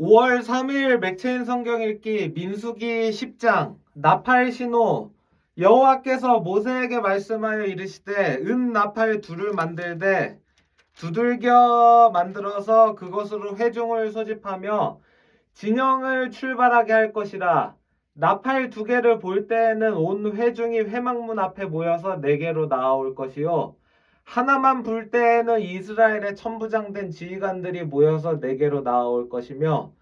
5월 3일 맥체인 성경 읽기 민수기 10장 나팔 신호. 여호와께서 모세에게 말씀하여 이르시되 은 나팔 둘을 만들되 두들겨 만들어서 그것으로 회중을 소집하며 진영을 출발하게 할 것이라. 나팔 두 개를 볼 때에는 온 회중이 회막문 앞에 모여서 네 개로 나아올 것이요. 하나만 불 때에는 이스라엘의 천부장된 지휘관들이 모여서 네 개로 나아올 것이며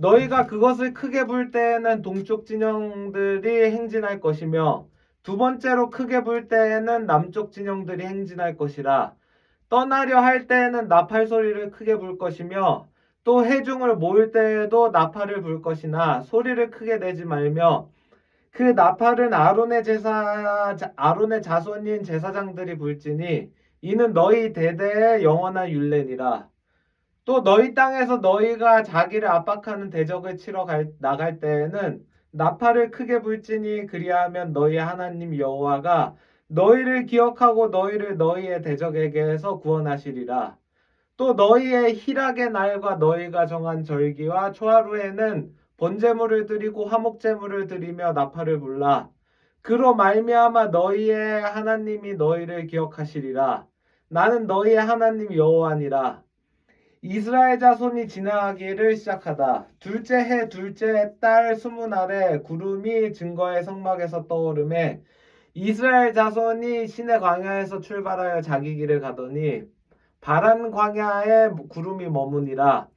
너희가 그것을 크게 불 때에는 동쪽 진영들이 행진할 것이며 두 번째로 크게 불 때에는 남쪽 진영들이 행진할 것이라 떠나려 할 때에는 나팔 소리를 크게 불 것이며 또 해중을 모을 때에도 나팔을 불 것이나 소리를 크게 내지 말며 그 나팔은 아론의 제사 자- 아론의 자손인 제사장들이 불지니 이는 너희 대대의 영원한 율례니라. 또 너희 땅에서 너희가 자기를 압박하는 대적을 치러 갈- 나갈 때에는 나팔을 크게 불지니 그리하면 너희 하나님 여호와가 너희를 기억하고 너희를 너희의 대적에게서 구원하시리라. 또 너희의 희락의 날과 너희가 정한 절기와 초하루에는 번제물을 드리고 화목제물을 드리며 나팔을 불라. 그로 말미암아 너희의 하나님이 너희를 기억하시리라. 나는 너희의 하나님 여호와니라. 이스라엘 자손이 지나가기를 시작하다. 둘째 해 둘째 달 스무 날에 구름이 증거의 성막에서 떠오르매 이스라엘 자손이 신의 광야에서 출발하여 자기 길을 가더니 바란 광야에 구름이 머무니라.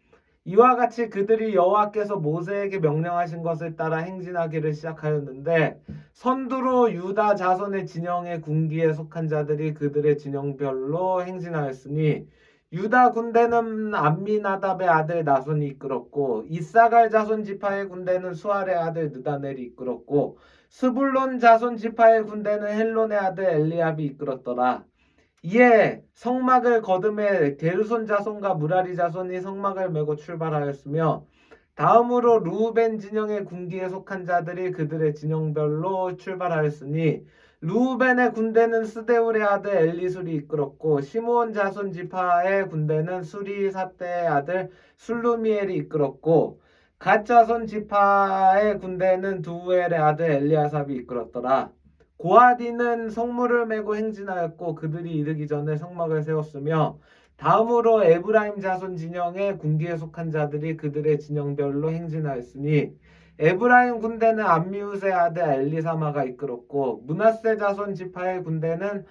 이와 같이 그들이 여호와께서 모세에게 명령하신 것을 따라 행진하기를 시작하였는데 선두로 유다 자손의 진영의 군기에 속한 자들이 그들의 진영별로 행진하였으니 유다 군대는 암미나답의 아들 나손이 이끌었고 이사갈 자손 지파의 군대는 수알의 아들 느다넬이 이끌었고 스불론 자손 지파의 군대는 헬론의 아들 엘리압이 이끌었더라. 이에 성막을 거듭해 게르손 자손과 무라리 자손이 성막을 메고 출발하였으며 다음으로 루벤 진영의 군기에 속한 자들이 그들의 진영별로 출발하였으니 루벤의 군대는 스데울의 아들 엘리술이 이끌었고 시므온 자손 지파의 군대는 수리 사떼의 아들 술루미엘이 이끌었고 갓 자손 지파의 군대는 두우엘의 아들 엘리아삽이 이끌었더라. 고아디는 성물을 메고 행진하였고 그들이 이르기 전에 성막을 세웠으며 다음으로 에브라임 자손 진영의 군기에 속한 자들이 그들의 진영별로 행진하였으니 에브라임 군대는 암미우스의 아들 엘리사마가 이끌었고 문하세 자손 지파의 군대는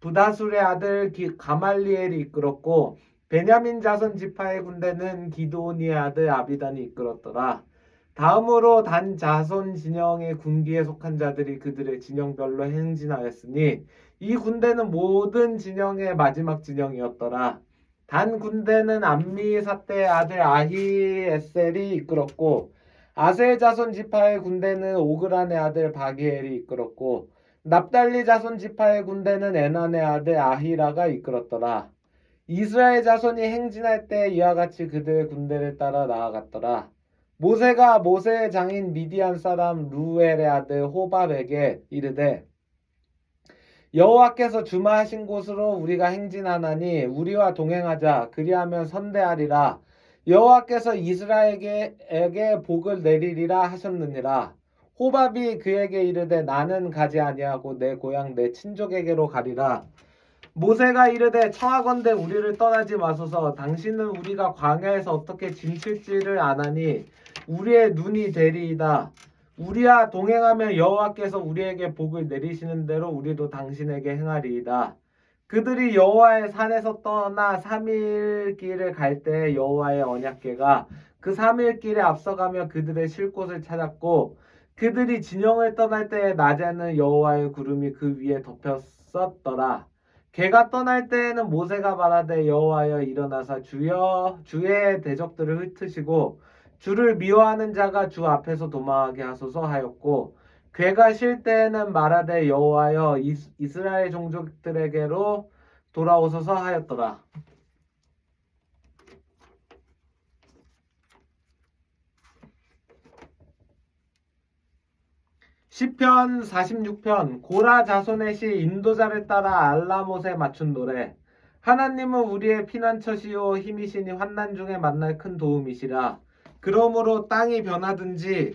부다술의 아들 기- 가말리엘이 이끌었고 베냐민 자손 지파의 군대는 기도니의 아들 아비단이 이끌었더라. 다음으로 단 자손 진영의 군기에 속한 자들이 그들의 진영별로 행진하였으니 이 군대는 모든 진영의 마지막 진영이었더라. 단 군대는 암미 사떼의 아들 아히에셀이 이끌었고 아셀 자손 지파의 군대는 오그란의 아들 바기엘이 이끌었고 납달리 자손 지파의 군대는 에난의 아들 아히라가 이끌었더라. 이스라엘 자손이 행진할 때 이와 같이 그들의 군대를 따라 나아갔더라. 모세가 모세의 장인 미디안 사람 루엘의 아들 호밥에게 이르되 여호와께서 주마하신 곳으로 우리가 행진하나니 우리와 동행하자 그리하면 선대하리라 여호와께서 이스라엘에게 복을 내리리라 하셨느니라. 호밥이 그에게 이르되 나는 가지 아니하고 내 고향 내 친족에게로 가리라. 모세가 이르되 청하건대 우리를 떠나지 마소서. 당신은 우리가 광야에서 어떻게 짐칠지를 아나니 우리의 눈이 되리이다. 우리와 동행하면 여호와께서 우리에게 복을 내리시는 대로 우리도 당신에게 행하리이다. 그들이 여호와의 산에서 떠나 3일 길을 갈 때 여호와의 언약궤가 그 3일 길에 앞서가며 그들의 쉴 곳을 찾았고 그들이 진영을 떠날 때 낮에는 여호와의 구름이 그 위에 덮였었더라. 개가 떠날 때에는 모세가 말하되 여호와여 일어나사 주여 주의 대적들을 흩으시고 주를 미워하는 자가 주 앞에서 도망하게 하소서 하였고 괴가 쉴 때에는 말하되 여호와여 이스- 이스라엘 종족들에게로 돌아오소서 하였더라. 시편 46편 고라 자손의 시 인도자를 따라 알라못에 맞춘 노래 하나님은 우리의 피난처시요 힘이시니 환난 중에 만날 큰 도움이시라 그러므로 땅이 변하든지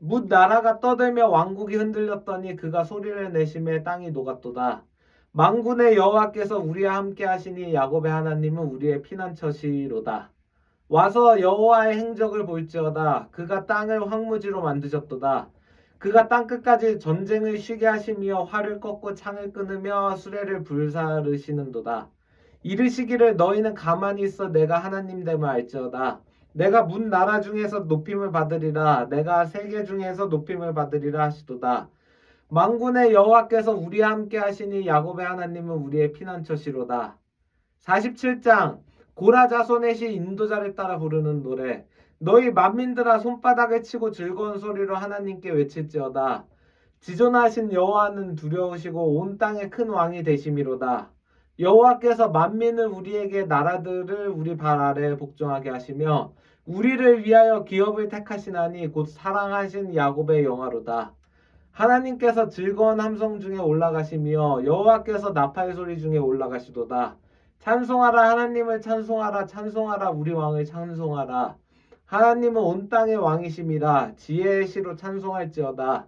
뭇 나라가 떠들며 왕국이 흔들렸더니 그가 소리를 내심에 땅이 녹았도다. 망군의 여호와께서 우리와 함께 하시니 야곱의 하나님은 우리의 피난처시로다. 와서 여호와의 행적을 볼지어다. 그가 땅을 황무지로 만드셨도다. 그가 땅 끝까지 전쟁을 쉬게 하시며 활을 꺾고 창을 끊으며 수레를 불사르시는도다. 이르시기를 너희는 가만히 있어 내가 하나님 됨을 알지어다. 내가 문 나라 중에서 높임을 받으리라. 내가 세계 중에서 높임을 받으리라 하시도다. 망군의 여호와께서 우리와 함께 하시니 야곱의 하나님은 우리의 피난처시로다. 47장 고라 자손의 시 인도자를 따라 부르는 노래 너희 만민들아 손바닥을 치고 즐거운 소리로 하나님께 외칠지어다. 지존하신 여호와는 두려우시고 온 땅의 큰 왕이 되심이로다. 여호와께서 만민을 우리에게 나라들을 우리 발 아래 복종하게 하시며 우리를 위하여 기업을 택하시나니 곧 사랑하신 야곱의 영화로다. 하나님께서 즐거운 함성 중에 올라가시며 여호와께서 나팔 소리 중에 올라가시도다. 찬송하라 하나님을 찬송하라 찬송하라 우리 왕을 찬송하라. 하나님은 온 땅의 왕이심이라 지혜의 시로 찬송할지어다.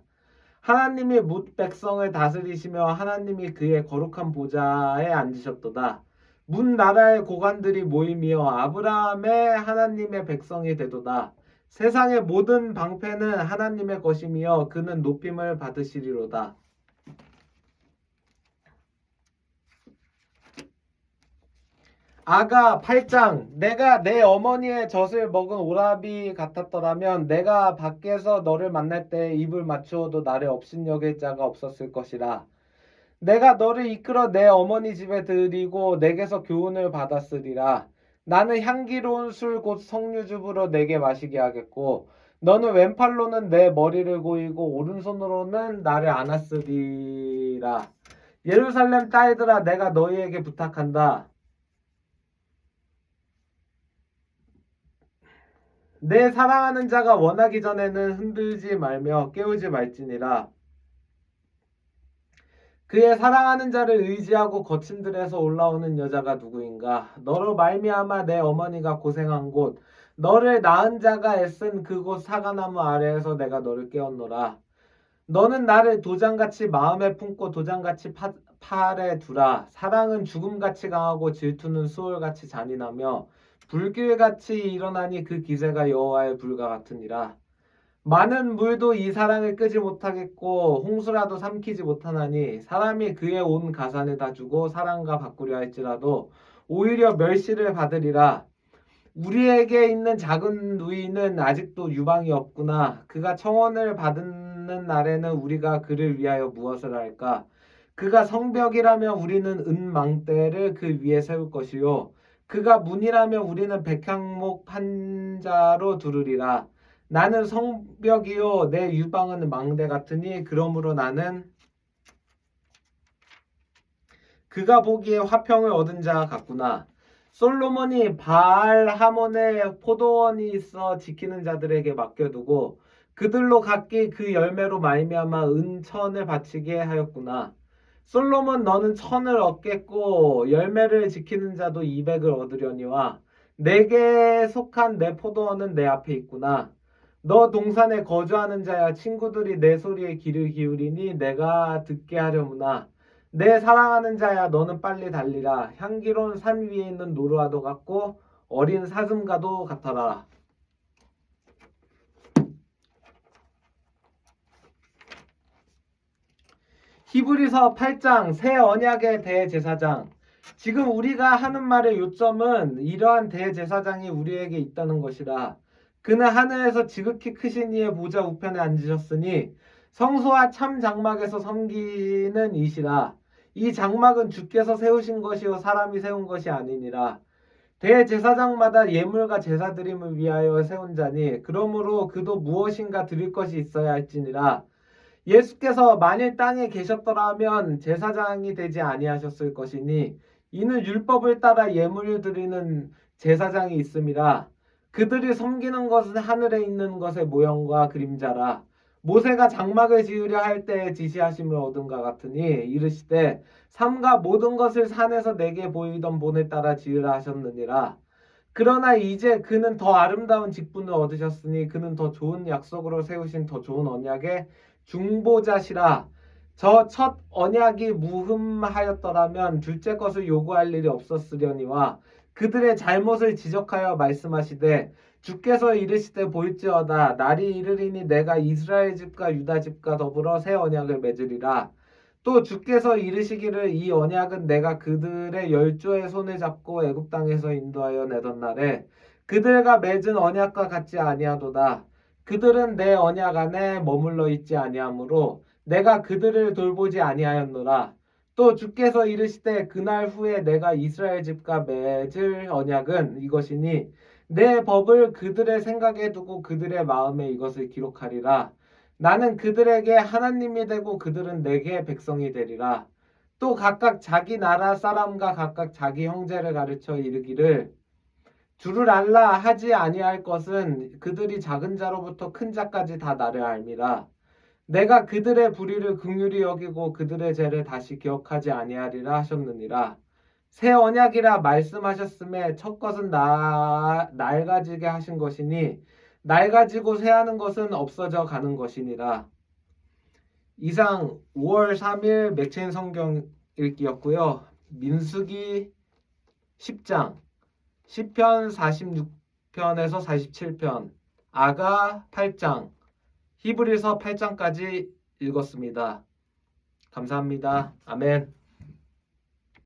하나님이 뭇 백성을 다스리시며 하나님이 그의 거룩한 보좌에 앉으셨도다. 문 나라의 고관들이 모이며 아브라함의 하나님의 백성이 되도다. 세상의 모든 방패는 하나님의 것이며 그는 높임을 받으시리로다. 아가 8장 내가 내 어머니의 젖을 먹은 오라비 같았더라면 내가 밖에서 너를 만날 때 입을 맞추어도 나를 업신여길 자가 없었을 것이라. 내가 너를 이끌어 내 어머니 집에 들이고 내게서 교훈을 받았으리라. 나는 향기로운 술 곧 석류즙으로 내게 마시게 하겠고 너는 왼팔로는 내 머리를 고이고 오른손으로는 나를 안았으리라. 예루살렘 딸들아 내가 너희에게 부탁한다 내 사랑하는 자가 원하기 전에는 흔들지 말며 깨우지 말지니라. 그의 사랑하는 자를 의지하고 거친 들에서 올라오는 여자가 누구인가? 너로 말미암아 내 어머니가 고생한 곳, 너를 낳은 자가 애쓴 그곳 사과나무 아래에서 내가 너를 깨웠노라. 너는 나를 도장같이 마음에 품고 도장같이 파, 팔에 두라. 사랑은 죽음같이 강하고 질투는 수월같이 잔인하며 불길같이 일어나니 그 기세가 여호와의 불과 같으니라. 많은 물도 이 사랑을 끄지 못하겠고 홍수라도 삼키지 못하나니 사람이 그의 온 가산을 다 주고 사랑과 바꾸려 할지라도 오히려 멸시를 받으리라. 우리에게 있는 작은 누이는 아직도 유방이 없구나. 그가 청원을 받는 날에는 우리가 그를 위하여 무엇을 할까? 그가 성벽이라면 우리는 은망대를 그 위에 세울 것이요. 그가 문이라면 우리는 백향목 판자로 두르리라. 나는 성벽이요 내 유방은 망대 같으니 그러므로 나는 그가 보기에 화평을 얻은 자 같구나. 솔로몬이 바알 하몬의 포도원이 있어 지키는 자들에게 맡겨두고 그들로 각기 그 열매로 말미암아 은천을 바치게 하였구나. 솔로몬 너는 천을 얻겠고 열매를 지키는 자도 이백을 얻으려니와 내게 속한 내 포도원은 내 앞에 있구나. 너 동산에 거주하는 자야 친구들이 내 소리에 귀를 기울이니 내가 듣게 하려무나. 내 사랑하는 자야 너는 빨리 달리라. 향기로운 산 위에 있는 노루와도 같고 어린 사슴과도 같아라. 히브리서 8장 새 언약의 대제사장. 지금 우리가 하는 말의 요점은 이러한 대제사장이 우리에게 있다는 것이라. 그는 하늘에서 지극히 크신 이의 보좌 우편에 앉으셨으니 성소와 참 장막에서 섬기는 이시라. 이 장막은 주께서 세우신 것이요 사람이 세운 것이 아니니라. 대제사장마다 예물과 제사 드림을 위하여 세운 자니 그러므로 그도 무엇인가 드릴 것이 있어야 할지니라 예수께서 만일 땅에 계셨더라면 제사장이 되지 아니하셨을 것이니 이는 율법을 따라 예물을 드리는 제사장이 있음이라 그들이 섬기는 것은 하늘에 있는 것의 모형과 그림자라. 모세가 장막을 지으려 할 때에 지시하심을 얻은 것 같으니 이르시되 삼가 모든 것을 산에서 내게 보이던 본을 따라 지으라 하셨느니라. 그러나 이제 그는 더 아름다운 직분을 얻으셨으니 그는 더 좋은 약속으로 세우신 더 좋은 언약의 중보자시라. 저 첫 언약이 무흠하였더라면 둘째 것을 요구할 일이 없었으려니와 그들의 잘못을 지적하여 말씀하시되 주께서 이르시되 볼지어다. 날이 이르리니 내가 이스라엘 집과 유다 집과 더불어 새 언약을 맺으리라. 또 주께서 이르시기를 이 언약은 내가 그들의 열조의 손을 잡고 애굽 땅에서 인도하여 내던 날에 그들과 맺은 언약과 같지 아니하도다 그들은 내 언약 안에 머물러 있지 아니하므로 내가 그들을 돌보지 아니하였노라 또 주께서 이르시되 그날 후에 내가 이스라엘 집과 맺을 언약은 이것이니 내 법을 그들의 생각에 두고 그들의 마음에 이것을 기록하리라. 나는 그들에게 하나님이 되고 그들은 내게 백성이 되리라. 또 각각 자기 나라 사람과 각각 자기 형제를 가르쳐 이르기를 주를 알라 하지 아니할 것은 그들이 작은 자로부터 큰 자까지 다 나를 알미라. 내가 그들의 불의를 긍휼히 여기고 그들의 죄를 다시 기억하지 아니하리라 하셨느니라. 새 언약이라 말씀하셨음에 첫 것은 나, 낡아지게 하신 것이니 낡아지고 새하는 것은 없어져 가는 것이니라. 이상 5월 3일 맥체인 성경 읽기였고요. 민수기 10장, 10편 46편에서 47편, 아가 8장, 히브리서 8장까지 읽었습니다. 감사합니다. 아멘.